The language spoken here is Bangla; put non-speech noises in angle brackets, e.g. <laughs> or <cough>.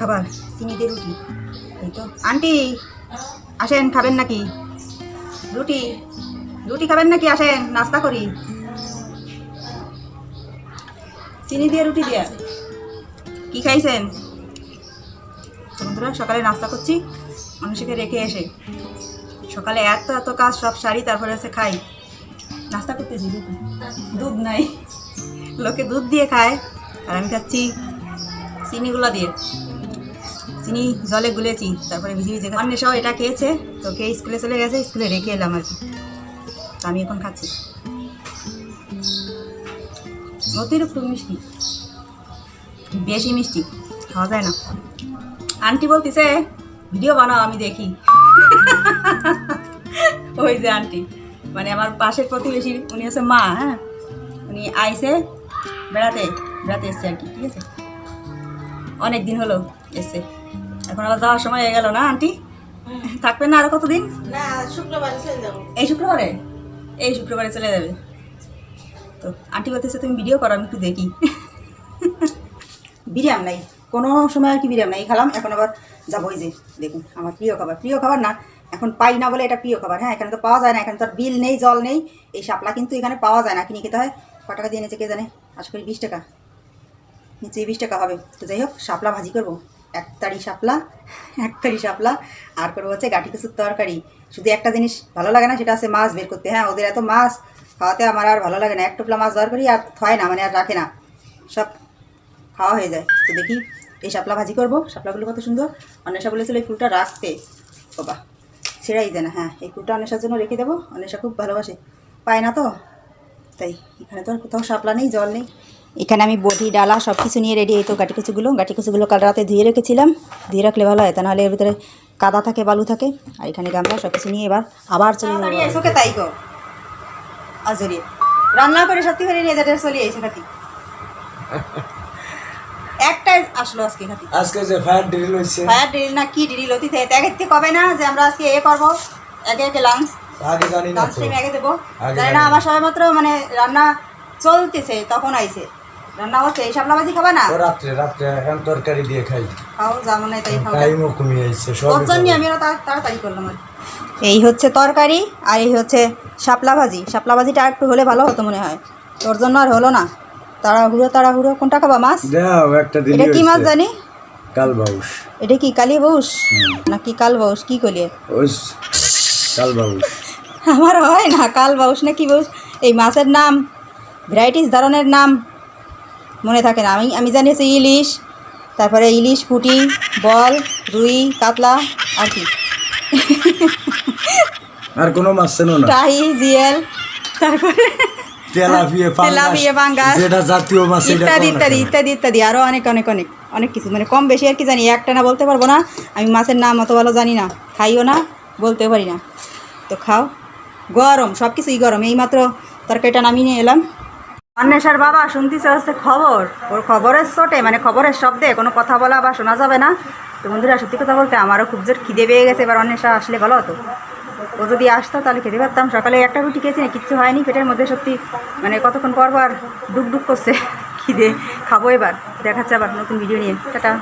খাবার চিনি দিয়ে রুটি। এই তো। আন্টি, আসেন, খাবেন নাকি? রুটি রুটি খাবেন নাকি? আসেন, নাস্তা করি। চিনি দিয়ে রুটি দিয়া। কি খাইছেন? বন্ধুরা, সকালে নাস্তা করছি। মানুষকে রেখে এসে। সকালে এত এত কাজ, সব সারি, তারপরে এসে খাই। নাস্তা করতেছি দুধ নাই। লোকে দুধ দিয়ে খায়। আর আমি খাচ্ছি চিনিগুলো দিয়ে। চিনি জলে গুলেছি, তারপরে ভিজে ভিজে অন্য সব এটা খেয়েছে, তো খেয়ে স্কুলে চলে গেছে, স্কুলে রেখে এলাম আর কি। তো আমি এখন খাচ্ছি। অতিরিক্ত মিষ্টি। বেশি মিষ্টি, খাওয়া যায় না। আন্টি বলতেছে, ভিডিও বানাও, আমি দেখি। <laughs> ওই যে আন্টি। মানে আমার পাশের প্রতিবেশী উনি হচ্ছে মা হ্যাঁ? উনি আইসে বেড়াতে বেড়াতে এসছে আর কি, ঠিক আছে? অনেক দিন হলো এসছে। এখন আবার যাওয়ার সময় হয়ে গেল না আন্টি? থাকবেন না আরও কতদিন? না শুক্রবারে চলে যাব। এই শুক্রবারে? এই শুক্রবারে চলে যাবে। তো আন্টি বলতেছে তুমি ভিডিও করো আমি একটু দেখি। বিরিয়াম নাই। কোনো সময় আর কি বিরিয়াম নাই। খেলাম এখন আবার যাব ওই যে দেখুন আমার প্রিয় খাবার। প্রিয় খাবার না এখন পাই না বলে এটা প্রিয় খাবার। হ্যাঁ এখানে তো পাওয়া যায় না এখানে তো আর বিল নেই জল নেই। এই শাপলা কিন্তু এখানে পাওয়া যায় না কিনে খেতে হয়। ক টাকা দিয়ে এনেছে কে জানে? আশা করি বিশ টাকা। নিচে বিশ টাকা হবে। তো যাই হোক শাপলা ভাজি করব। এক তারি শাপলা এক তারি শাপলা। আর করব হচ্ছে গাঠি কচুর তরকারি। শুধু একটা জিনিস ভালো লাগে না, সেটা হচ্ছে মাছ বের করতে। হ্যাঁ ওদের এত মাছ খাওয়াতে আমার আর ভালো লাগে না। এক টুকলা মাছ বার করি আর থয় না মানে আর রাখে না। সব খাওয়া হয়ে যায়। তো দেখি, এই শাপলা ভাজি করব। শাপলাগুলো কত সুন্দর। অন্বেষা বলেছিল এই ফুলটা রাখতে। বাবা ছেড়াই যায় না। হ্যাঁ এই ফুলটা অন্বেষার জন্য রেখে দেবো। অন্বেষা খুব ভালোবাসে। পায় না তো? তাই, এখানে তো আর কোথাও শাপলা নেই, জল নেই। এখানে আমি বটি ডালা সব কিছু নিয়ে রেডি এই তো গাটি কুচুগুলো গাটি কুচুগুলো কাল রাতে ধুয়ে রেখেছিলাম। ধুয়ে রাখলে ভালো হয় তা নাহলে এর ভিতরে কাদা থাকে বালু থাকে। আর এখানে গামলা সব কিছু নিয়ে এবার আবার চলে যাব। তাই গো আজরি। রান্না করে সত্যি করে নিয়ে যাতে চলে এসে খাতি <laughs> একটাই আসলো আজকে খাতি আজকে যে ফায়ার ড্রিল হয়েছে ফায়ার ড্রিল না কি ড্রিল অতীত একে থেকে কবে না যে আমরা আজকে এ করব একে একে লাঞ্চ আগে জানি না লাঞ্চ টাইম আগে দেবো। জানি না আমার সবাই মাত্র মানে রান্না চলতেছে তখন আইছে। রান্না হচ্ছে এই শাপলাবাজি খাবা না? ও রাত্রে রাত্রে এখন তরকারি দিয়ে খাই। খাও যেমন নাই তাই খাও টাইমও কমিয়ে আইছে সব ওর জন্যই আমি তাড়াতাড়ি করলাম এই হচ্ছে তরকারি আর এই হচ্ছে শাপলা ভাজি শাপলা ভাজিটা একটু হলে ভালো হতো মনে হয়। তোর জন্য আর হলো না। তাড়াহুড়ো তাড়াহুড়ো। কোনটা খাবা মাছ? দাও একটা দিন এটা কি মাছ জানি? কাল বাউস এটা কি কালি বউস নাকি কাল বাউস কি ওই কাল বাউস আমার হয় না কাল বাউস না কি বাউস? এই মাছের নাম ভ্যারাইটিস ধরনের নাম। মনে থাকে না। আমি আমি জানি হচ্ছে ইলিশ তারপরে ইলিশ পুঁটি বল রুই কাতলা আর কি। আর কোনো মাছ চেনো না? টাহি জিয়েল তারপরে তেলাপিয়া পাঙ্গাস, যেটা জাতীয় মাছ ইত্যাদি ইত্যাদি ইত্যাদি ইত্যাদি আরও অনেক অনেক অনেক অনেক কিছু। মানে কম বেশি আর কি জানি একটা না বলতে পারব না। আমি মাছের নাম অত ভালো জানি না। খাইও না বলতে পারি না। তো খাও। গরম সব কিছুই গরম। এইমাত্র তরকারিটা নামিয়ে নিয়ে এলাম। অন্বেষার বাবা শুনতেছে হচ্ছে খবর। ওর খবরের চোটে মানে খবরের শব্দে কোনো কথা বলা বা শোনা যাবে না। তো বন্ধুরা, সত্যি কথা বলতে আমারও খুব জোর খিদে পেয়ে গেছে। এবার অন্বেষা আসলে ভালো হতো ও যদি আসতো তাহলে খেতে পারতাম। সকালে একটা রুটি খেয়েছি, না কিচ্ছু হয়নি। পেটের মধ্যে সত্যি মানে কতক্ষণ পর পর ডুক ডুক করছে। <laughs> খিদে, খাব এবার। দেখাচ্ছে আবার নতুন ভিডিও নিয়ে। টাটা।